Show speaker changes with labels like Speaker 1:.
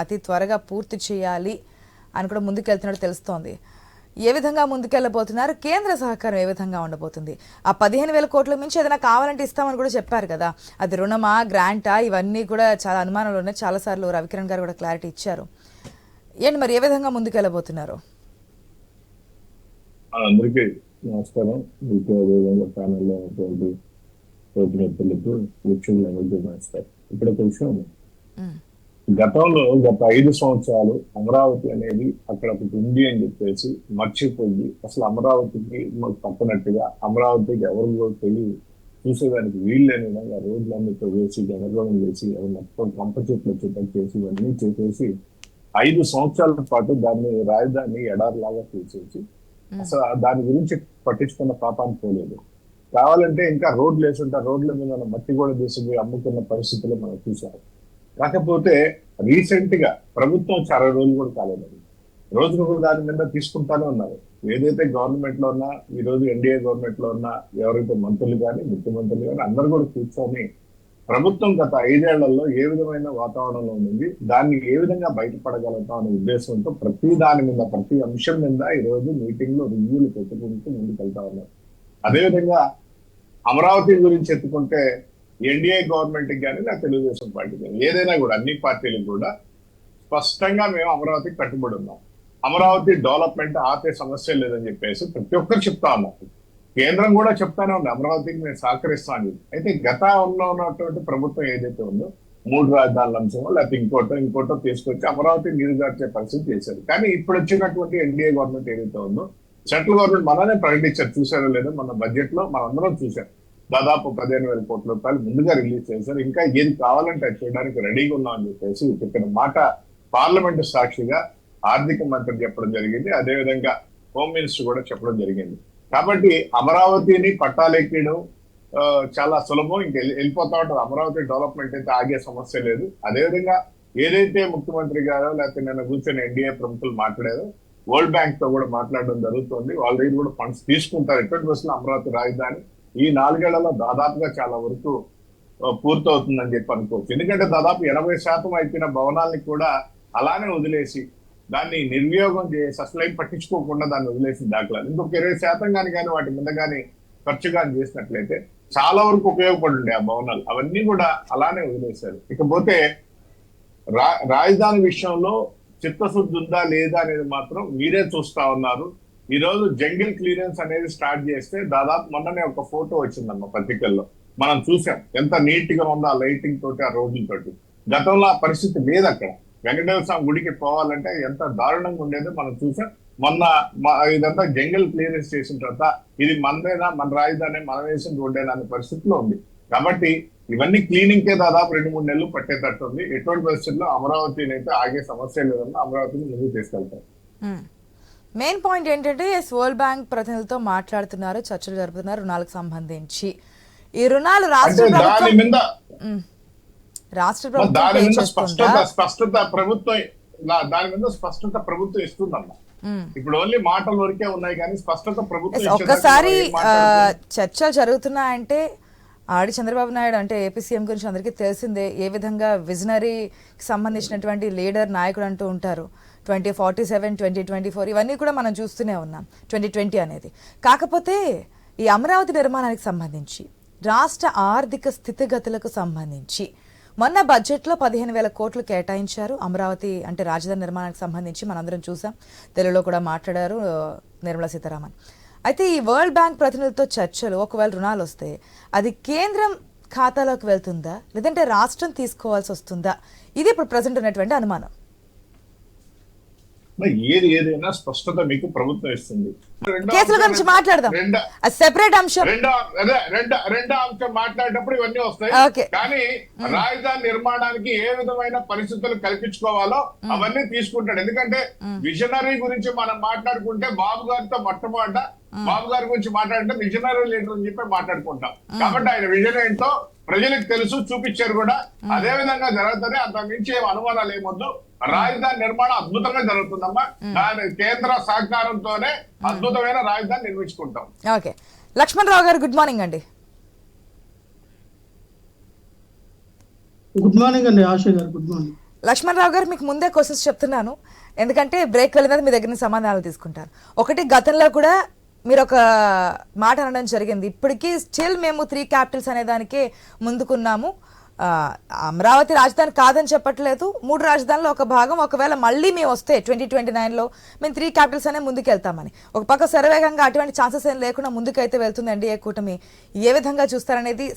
Speaker 1: అతి త్వరగా పూర్తి చేయాలి అని కూడా ముందుకెళ్తున్నట్టు తెలుస్తోంది. ఏ విధంగా ముందుకెళ్ళబోతున్నారు? కేంద్ర సహకారం ఏ విధంగా ఉండబోతుంది? ఆ పదిహేను వేల కోట్ల మించి ఏదైనా కావాలంటే ఇస్తామని కూడా చెప్పారు కదా. అది రుణమా గ్రాంటా? ఇవన్నీ కూడా చాలా అనుమానాలు ఉన్నాయి. చాలాసార్లు రవికిరణ్ గారు కూడా క్లారిటీ ఇచ్చారు. ఏంటి మరి ఏ విధంగా ముందుకెళ్ళబోతున్నారు?
Speaker 2: అందరికీ నమస్కారం. మీకు అదేవిధంగా ప్యానల్లో ఉన్నటువంటి ప్రతినిధులకు వీక్షకులు అందరికీ నమస్కారం. ఇక్కడ ఒక విషయం ఉంది.
Speaker 1: ఉమ్,
Speaker 2: గతంలో గత ఐదు సంవత్సరాలు అమరావతి అనేది అక్కడ ఒకటి ఉంది అని చెప్పేసి మర్చిపోయి అసలు అమరావతికి మాకు పక్కనట్టుగా అమరావతికి ఎవరు కూడా తెలియదు. చూసేదానికి వీలు లేని విధంగా రోడ్లన్నితో వేసి చేసి అవి మొత్తం కంప చెట్లు వచ్చేటట్టు చేసి ఇవన్నీ చేసేసి ఐదు సంవత్సరాల పాటు దాన్ని రాజధాని ఎడారిలాగా తీసేసి అసలు దాని గురించి పట్టించుకున్న పాపాన్ని పోలేదు. కావాలంటే ఇంకా రోడ్లు వేసుంటే ఆ రోడ్ల మీద మట్టి కూడా తీసుకుపోయి అమ్ముకున్న పరిస్థితులు మనం చూసాం కాకపోతే రీసెంట్గా ప్రభుత్వం చాలా రోజులు కూడా కాలేదు. రోజుకు దాని మీద తీసుకుంటానే ఉన్నారు. ఏదైతే గవర్నమెంట్లో ఉన్నా ఈ రోజు ఎన్డీఏ గవర్నమెంట్లో ఉన్నా ఎవరైతే మంత్రులు కానీ ముఖ్యమంత్రులు కానీ అందరూ కూడా కూర్చొని ప్రభుత్వం గత ఐదేళ్ళలో ఏ విధమైన వాతావరణంలో ఉంది దాన్ని ఏ విధంగా బయటపడగలుగుతాం అనే ఉద్దేశంతో ప్రతి దాని మీద ప్రతి అంశం మీద ఈరోజు మీటింగ్లో మీటింగ్లో రివ్యూలు పెట్టుకుంటూ ముందుకు వెళ్తా ఉన్నారు. అదేవిధంగా అమరావతి గురించి ఎత్తుకుంటే ఎన్డీఏ గవర్నమెంట్ కానీ నా తెలుగుదేశం పార్టీ కానీ ఏదైనా కూడా అన్ని పార్టీలకు కూడా స్పష్టంగా మేము అమరావతికి కట్టుబడి ఉన్నాం. అమరావతి డెవలప్మెంట్ ఆపే సమస్య లేదని చెప్పేసి ప్రతి ఒక్కరు చెప్తా కేంద్రం కూడా చెప్తానే ఉంది అమరావతికి మేము సహకరిస్తాను అయితే గతంలో ఉన్నటువంటి ప్రభుత్వం ఏదైతే ఉందో మూడు రాజధానుల అంశమో లేకపోతే ఇంకోటో ఇంకోటో తీసుకొచ్చి అమరావతి నీరుగార్చే పరిస్థితి చేశారు. కానీ ఇప్పుడు వచ్చినటువంటి ఎన్డీఏ గవర్నమెంట్ ఏదైతే ఉందో సెంట్రల్ గవర్నమెంట్ మననే ప్రకటించారు చూసారో లేదో మన బడ్జెట్లో మనందరం చూసాం దాదాపు పదిహేను వేల కోట్ల రూపాయలు ముందుగా రిలీజ్ చేశారు. ఇంకా ఏది కావాలంటే అది చేయడానికి రెడీగా ఉన్నాం అని చెప్పేసి చెప్పిన మాట పార్లమెంట్ సాక్షిగా ఆర్థిక మంత్రి చెప్పడం జరిగింది. అదేవిధంగా హోమ్ మినిస్టర్ కూడా చెప్పడం జరిగింది. కాబట్టి అమరావతిని పట్టాలెక్కడం చాలా సులభం. ఇంక వెళ్ళి- వెళ్ళిపోతా ఉంటారు. అమరావతి డెవలప్మెంట్ అయితే ఆగే సమస్య లేదు. అదేవిధంగా ఏదైతే ముఖ్యమంత్రి గారో లేకపోతే నిన్న కూర్చొని ఎన్డీఏ ప్రముఖులు మాట్లాడారో వరల్డ్ బ్యాంక్తో కూడా మాట్లాడడం జరుగుతుంది. వాళ్ళ దగ్గర కూడా ఫండ్స్ తీసుకుంటారు. ఎటువంటి బస్సులు అమరావతి రాజధాని ఈ నాలుగేళ్ళలో దాదాపుగా చాలా వరకు పూర్తవుతుందని చెప్పి అనుకోవచ్చు. ఎందుకంటే దాదాపు ఎనభై శాతం అయిపోయిన భవనాల్ని కూడా అలానే వదిలేసి దాన్ని నిర్వియోగం చేసి అసలు ఏం పట్టించుకోకుండా దాన్ని వదిలేసిన దాఖలాలు. ఇంకొక ఇరవై శాతం కానీ కానీ వాటి మీద కానీ ఖర్చు కానీ చేసినట్లయితే చాలా వరకు ఉపయోగపడుండే ఆ భవనాలు. అవన్నీ కూడా అలానే వదిలేశారు. ఇకపోతే రా రాజధాని విషయంలో చిత్తశుద్ధి ఉందా లేదా అనేది మాత్రం మీరే చూస్తా ఉన్నారు. ఈ రోజు జంగిల్ క్లియరెన్స్ అనేది స్టార్ట్ చేస్తే దాదాపు మొన్ననే ఒక ఫోటో వచ్చిందమ్మ పత్రికల్లో. మనం చూసాం. ఎంత నీట్గా ఉందో ఆ లైటింగ్ తోటి ఆ రోజులతోటి గతంలో ఆ పరిస్థితి లేదు అక్కడ. వెంకటేశ్వర స్వామి గుడికి పోవాలంటే ఎంత దారుణంగా ఉండేదో మనం చూసాం. మొన్న ఇదంతా జంగిల్ క్లియరెన్స్ చేసిన తర్వాత ఇది మనదేనా మన రాజధాని మన వేసిన రోడ్డేనా అనే పరిస్థితిలో ఉంది. కాబట్టి ఇవన్నీ క్లీనింగ్ కే దాదాపు రెండు మూడు నెలలు పట్టేటట్టు ఉంది ఎటువంటి పరిస్థితుల్లో అమరావతిని అయితే ఆగే సమస్య లేదన్నా అమరావతిని ముందుకు తీసుకెళ్తారు
Speaker 1: మెయిన్ పాయింట్ ఏంటంటే వరల్డ్ బ్యాంక్ ప్రతినిధులతో మాట్లాడుతున్నారు చర్చలు జరుపుతున్నారు రుణాలకు సంబంధించి ఈ రుణాలు రాష్ట్ర ప్రభుత్వం. రాష్ట్ర ప్రభుత్వం
Speaker 2: స్పష్టత ప్రభుత్వం దాని మీద స్పష్టత ప్రభుత్వం ఇస్తుందమ్మా. ఇప్పుడు ఓన్లీ మాటల వరకే ఉన్నాయి కానీ స్పష్టత ప్రభుత్వం
Speaker 1: ఒక్కసారి. చర్చలు జరుగుతున్నాయంటే ఆడి చంద్రబాబు నాయుడు అంటే ఏపీ సీఎం గురించి అందరికీ తెలిసిందే ఏ విధంగా విజనరీకి సంబంధించినటువంటి లీడర్ నాయకుడు అంటూ ఉంటారు twenty forty seven twenty twenty four ఇవన్నీ కూడా మనం చూస్తూనే ఉన్నాం ట్వంటీ ట్వంటీ అనేది. కాకపోతే ఈ అమరావతి నిర్మాణానికి సంబంధించి రాష్ట్ర ఆర్థిక స్థితిగతులకు సంబంధించి మొన్న బడ్జెట్లో పదిహేను వేల కోట్లు కేటాయించారు. అమరావతి అంటే రాజధాని నిర్మాణానికి సంబంధించి మనందరం చూసాం. తెలుగులో కూడా మాట్లాడారు నిర్మలా సీతారామన్. అయితే ఈ వరల్డ్ బ్యాంక్ ప్రతినిధులతో చర్చలు ఒకవేళ రుణాలు వస్తే అది కేంద్రం ఖాతాలోకి వెళ్తుందా? లేదంటే రాష్ట్రం తీసుకోవాల్సి వస్తుందా? ఇది ఇప్పుడు ప్రజెంట్ ఉన్నటువంటి అనుమానం.
Speaker 2: ఏది ఏదైనా స్పష్టత మీకు ప్రభుత్వం ఇస్తుంది.
Speaker 1: కేసుల గురించి మాట్లాడదాం. సెపరేట్ అంశం.
Speaker 2: రెండో అదే రెండో రెండో అంశం మాట్లాడేటప్పుడు ఇవన్నీ వస్తాయి. కానీ రాజధాని నిర్మాణానికి ఏ విధమైన పరిస్థితులు కల్పించుకోవాలో అవన్నీ తీసుకుంటాడు. ఎందుకంటే విజనరీ గురించి మనం మాట్లాడుకుంటే బాబు గారితో మొట్టమొదట బాబు గారి గురించి మాట్లాడితే విజనరీ లీడర్ అని చెప్పి మాట్లాడుకుంటాం. కాబట్టి ఆయన విజన్ ఏంటో ప్రజలకు తెలుసు చూపించారు కూడా. అదే విధంగా జరుగుతుంది. అంత మించి ఏం అనుమానాలు ఏమొద్దు రాజధాని నిర్మాణం అద్భుతంగా జరుగుతుందమ్మా. దాని కేంద్ర సహకారంతోనే అద్భుతమైన రాజధాని నిర్మించుకుంటాం.
Speaker 1: Okay. Lakshman Rao garu good morning అండి.
Speaker 3: గుడ్ మార్నింగ్ అండి ఆశ గారు గుడ్ మార్నింగ్.
Speaker 1: లక్ష్మణరావు గారు మీకు ముందే క్వశ్చన్స్ చెప్తున్నాను. ఎందుకంటే బ్రేక్ వెళ్ళిన మీ దగ్గర సమాధానాలు తీసుకుంటారు ఒకటి గతంలో కూడా మీరు ఒక మాట అనడం జరిగింది. ఇప్పటికీ స్టిల్ మేము త్రీ క్యాపిటల్స్ అనే దానికే ముందుకున్నాము. అమరావతి రాజధాని కాదని చెప్పట్లేదు. మూడు రాజధానులు ఒక భాగం. ఒకవేళ మళ్ళీ మేము వస్తే ట్వంటీ ట్వంటీ నైన్లో మేము త్రీ క్యాపిటల్స్ అనే ముందుకెళ్తామని. ఒక పక్క శరవేగంగా అటువంటి ఛాన్సెస్ ఏం లేకుండా ముందుకైతే వెళ్తుంది ఎన్డీఏ కూటమి. ఏ విధంగా చూస్తారనేది